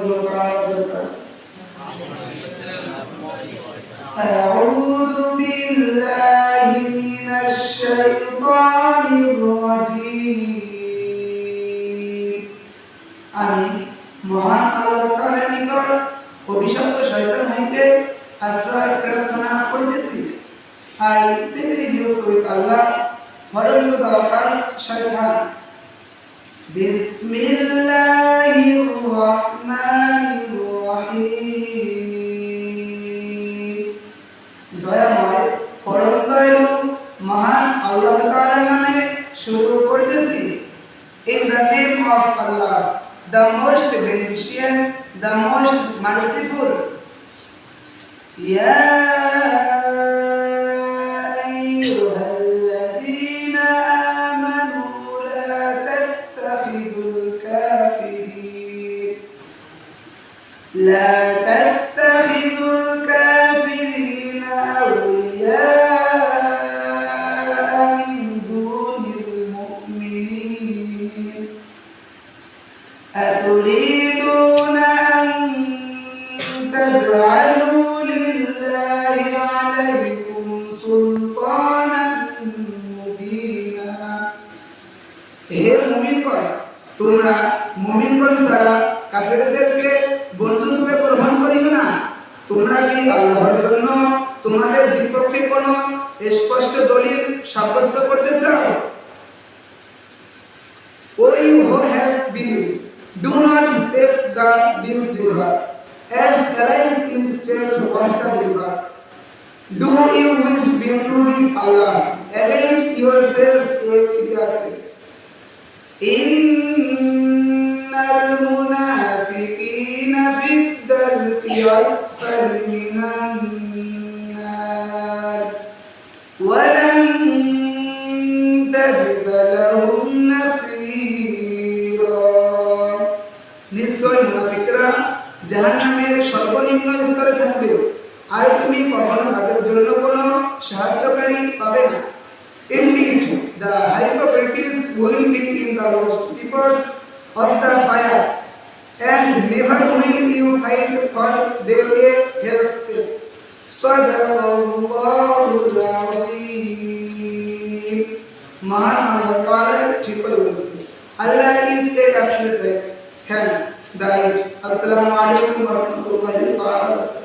وبركاته أعوذ بالله من الشيطان الرجيم আমি মহান আল্লাহ তাআলার নিকট অভিশপ্ত শয়তান হইতে আশ্রয় প্রার্থনা করিতেছি I simply use with Allah foreign to the accursed shaitan. মহান আল্লাহ তাআলার নামে শুরু করিতেছি In the name of Allah, the most beneficent, the most merciful. يا أيها الذين آمنوا لا تتخذوا عليكم سلطانا مبينا হে মুমিনগণ তোমরা মুমিনগণ ছাড়া কাফেরদেরকে বন্ধু রূপে গ্রহণ করিও না তোমরা কি আল্লাহর জন্য তোমাদের বিপক্ষে কোনো স্পষ্ট দলিল সাব্যস্ত করতে চাও O you who have believed, do not take the these rivers as allies instead of the rivers. Do you wish to be Allah, avail yourself a clear case. إن المنافقين في الدرك أسفل من النار ولن تجد لهم نصيرا নিশ্চয় মুনাফিকরা জাহান্নামের সর্বনিম্ন স্তরে থাকবে আর তুমি কখনো তাদের জন্য কোনো সাহায্যকারী পাবে না Indeed, the hypocrites will be in the lowest deepest of the fire, and never will you find for them a help. Sadaqallahul Azim. মহান আল্লাহ তাআলা ঠিক করে বলেছেন Allah is a absolute right thanks that আসসালামু আলাইকুম ওয়া রাহমাতুল্লাহি ওয়া বারাকাতুহু